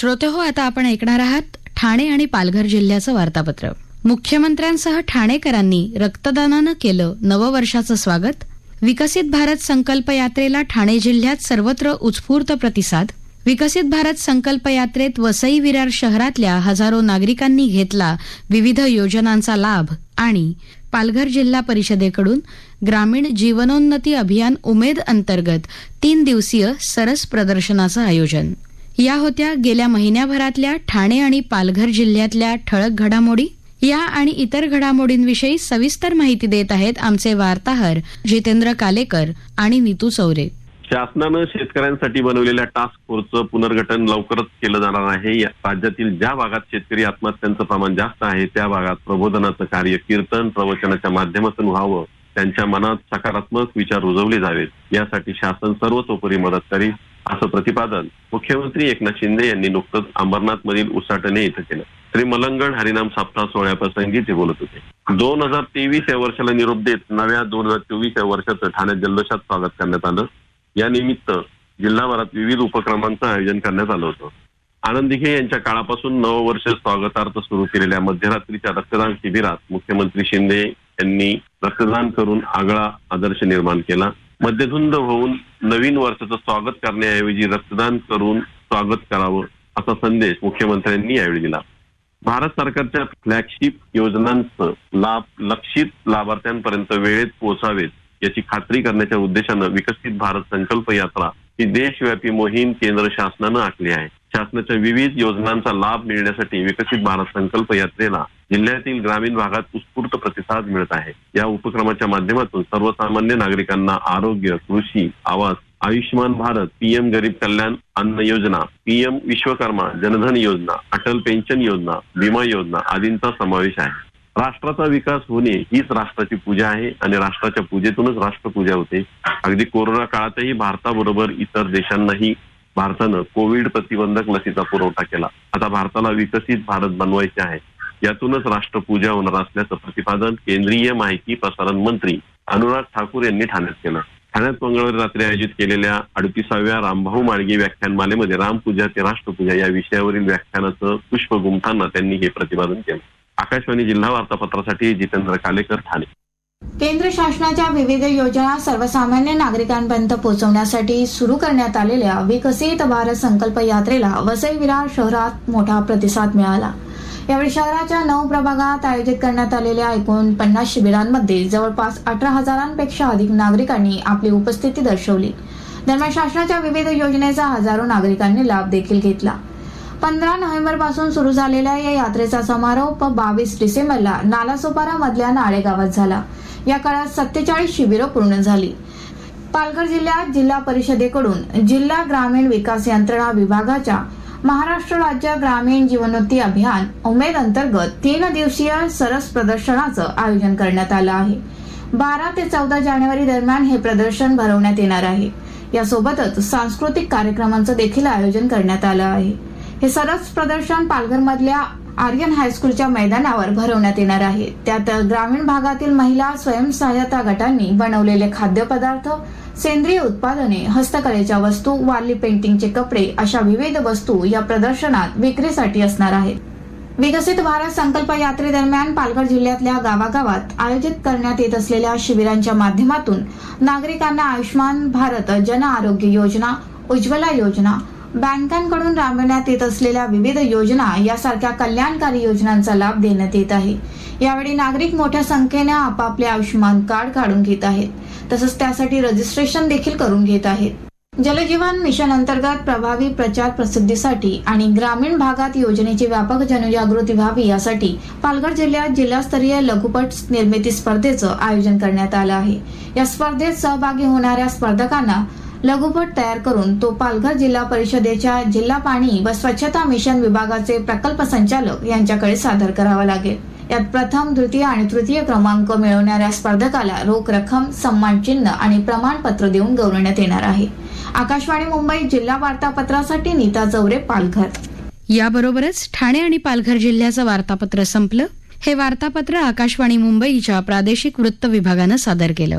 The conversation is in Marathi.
श्रोते हो आता आपण ऐकणार आहात ठाणे आणि पालघर जिल्ह्याचं वार्तापत्र. मुख्यमंत्र्यांसह ठाणेकरांनी रक्तदानानं केलं नववर्षाचं स्वागत. विकसित भारत संकल्प यात्रेला ठाणे जिल्ह्यात सर्वत्र उत्स्फूर्त प्रतिसाद. विकसित भारत संकल्प यात्रेत वसई विरार शहरातल्या हजारो नागरिकांनी घेतला विविध योजनांचा लाभ आणि पालघर जिल्हा परिषदेकडून ग्रामीण जीवनोन्नती अभियान उमेद अंतर्गत तीन दिवसीय सरस प्रदर्शनाचं आयोजन. या होत्या गेल्या महिन्याभरातल्या ठाणे आणि पालघर जिल्ह्यातल्या ठळक घडामोडी. या आणि इतर घडामोडींविषयी सविस्तर माहिती देत आहेत आमचे वार्ताहर जितेंद्र कालेकर आणि नीतू चौरे शासनानं शेतकऱ्यांसाठी बनवलेल्या टास्क फोर्सचं पुनर्गठन लवकरच केलं जाणार आहे. राज्यातील ज्या भागात शेतकरी आत्महत्यांचं प्रमाण जास्त आहे त्या भागात प्रबोधनाचं कार्य कीर्तन प्रवचनाच्या माध्यमातून व्हावं त्यांच्या मनात सकारात्मक विचार रुजवले जावेत. यासाठी शासन सर्वतोपरी मदत करील. असं प्रतिपादन मुख्यमंत्री एकनाथ शिंदे यांनी नुकतंच अंबरनाथ मधील उसाटणे इथं केलं. श्री मलंगण हरिनाम सप्ताह सोहळ्याप्रसंगी ते बोलत होते. दोन हजार तेवीस या वर्षाला निरोप देत नव्या दोन हजार चोवीस या वर्षाचं ठाण्यात जल्लोषात स्वागत करण्यात आलं. या निमित्त जिल्हाभरात विविध उपक्रमांचं आयोजन करण्यात आलं होतं. आनंद दिघे यांच्या काळापासून नववर्ष स्वागतार्थ सुरू केलेल्या मध्यरात्रीच्या रक्तदान शिबिरात मुख्यमंत्री शिंदे यांनी रक्तदान करून आगळा आदर्श निर्माण केला. मध्यधुंद होऊन नवीन वर्षाचं स्वागत करण्याऐवजी रक्तदान करून स्वागत करावं असा संदेश मुख्यमंत्र्यांनी यावेळी दिला. भारत सरकारच्या फ्लॅगशिप योजनांचं लाभ लक्षित लाभार्थ्यांपर्यंत वेळेत पोहोचावेत याची खात्री करण्याच्या उद्देशानं विकसित भारत संकल्प यात्रा ही देशव्यापी मोहीम केंद्र शासनानं आखली आहे. शासनाच्या विविध योजनांचा लाभ मिळण्यासाठी विकसित भारत संकल्प यात्रेला जिल्ह्यातील ग्रामीण भागात उत्स्फूर्त प्रतिसाद मिळत आहे. या उपक्रमाच्या माध्यमातून सर्वसामान्य नागरिकांना आरोग्य कृषी आवास आयुष्यमान भारत पीएम गरीब कल्याण अन्न योजना पीएम विश्वकर्मा जनधन योजना अटल पेन्शन योजना विमा योजना आदींचा समावेश आहे. राष्ट्राचा विकास होणे हीच राष्ट्राची पूजा आहे आणि राष्ट्राच्या पूजेतूनच राष्ट्रपूजा होते. अगदी कोरोना काळातही भारताबरोबर इतर देशांनाही भारतानं कोविड प्रतिबंधक लसीचा पुरवठा केला. आता भारताला विकसित भारत बनवायचे आहे. यातूनच राष्ट्रपूजा होणार असल्याचं प्रतिपादन केंद्रीय माहिती प्रसारण मंत्री अनुराग ठाकूर यांनी ठाण्यात केलं. ठाण्यात मंगळवारी रात्री आयोजित केलेल्या अडतीसाव्या रामभाऊ माळगे व्याख्यानमालेमध्ये रामपूजा ते राष्ट्रपूजा या विषयावरील व्याख्यानाचं पुष्प गुंफताना त्यांनी हे प्रतिपादन केलं. आकाशवाणी जिल्हा वार्तापत्रासाठी जितेंद्र कालेकर ठाणे. केंद्र शासनाच्या विविध योजना सर्वसामान्य नागरिकांपर्यंत पोहोचवण्यासाठी सुरू करण्यात आलेल्या विकसित भारत संकल्प यात्रेला वसई विरार शहरात मोठा प्रतिसाद मिळाला. यावेळी शहराच्या नऊ प्रभागात आयोजित करण्यात आलेल्या एकूण पन्नास शिबिरांमध्ये जवळपास अठरा हजारांपेक्षा अधिक नागरिकांनी आपली उपस्थिती दर्शवली. दरम्यान शासनाच्या विविध योजनेचा हजारो नागरिकांनी लाभ देखील घेतला. पंधरा नोव्हेंबरपासून सुरू झालेल्या या यात्रेचा समारोप बावीस डिसेंबरला नालासोपारा मधल्या नाळे गावात झाला. या काळात सत्तेचाळीस शिबिरं पूर्ण झाली. पालघर जिल्ह्यात जिल्हा परिषदेकडून जिल्हा ग्रामीण विकास यंत्रणा विभागाच्या महाराष्ट्र राज्य ग्रामीण जीवनोत्ती अभियान उमेद अंतर्गत तीन दिवसीय सरस प्रदर्शनाचं आयोजन करण्यात आलं आहे. बारा ते चौदा जानेवारी दरम्यान हे प्रदर्शन भरवण्यात येणार आहे. यासोबतच सांस्कृतिक कार्यक्रमांचं देखील आयोजन करण्यात आलं आहे. हे सरस प्रदर्शन पालघरमधल्या आर्यन हायस्कूलच्या मैदानावर भरवण्यात येणार आहे. त्यात ग्रामीण भागातील महिला स्वयंसहायता गटांनी बनवलेले खाद्यपदार्थ सेंद्रिय उत्पादने हस्तकलेच्या वस्तू वारली पेंटिंगचे कपडे अशा विविध वस्तू या प्रदर्शनात विक्रीसाठी असणार आहेत. विकसित भारत संकल्प यात्रेदरम्यान पालघर जिल्ह्यातल्या गावागावात आयोजित करण्यात येत असलेल्या शिबिरांच्या माध्यमातून नागरिकांना आयुष्यमान भारत जन आरोग्य योजना उज्ज्वला योजना बँकांकडून राबवण्यात येत असलेल्या विविध योजना यासारख्या कल्याणकारी योजनांचा लाभ देण्यात येत आहे. यावेळी नागरिक मोठ्या संख्येने आपापले आयुष्यमान कार्ड काढून घेत आहेत. तसंच त्यासाठी रजिस्ट्रेशन देखील करून घेत आहेत. जलजीवन मिशन अंतर्गत प्रभावी प्रचार प्रसिद्धीसाठी आणि ग्रामीण भागात योजनेची व्यापक जनजागृती व्हावी यासाठी पालघर जिल्ह्यात जिल्हास्तरीय लघुपट निर्मिती स्पर्धेचं आयोजन करण्यात आलं आहे. या स्पर्धेत सहभागी होणाऱ्या स्पर्धकांना लघुपट तयार करून तो पालघर जिल्हा परिषदेच्या जिल्हा पाणी व स्वच्छता मिशन विभागाचे प्रकल्प संचालक यांच्याकडे सादर करावा लागेल. यात प्रथम द्वितीय आणि तृतीय क्रमांक मिळवणाऱ्या स्पर्धकाला रोख रक्कम सन्मान चिन्ह आणि प्रमाणपत्र देऊन गौरवण्यात येणार आहे. आकाशवाणी मुंबई जिल्हा वार्तापत्रासाठी नीता चौरे पालघर. याबरोबरच ठाणे आणि पालघर जिल्ह्याचं वार्तापत्र संपलं. हे वार्तापत्र आकाशवाणी मुंबईच्या प्रादेशिक वृत्त विभागानं सादर केलं.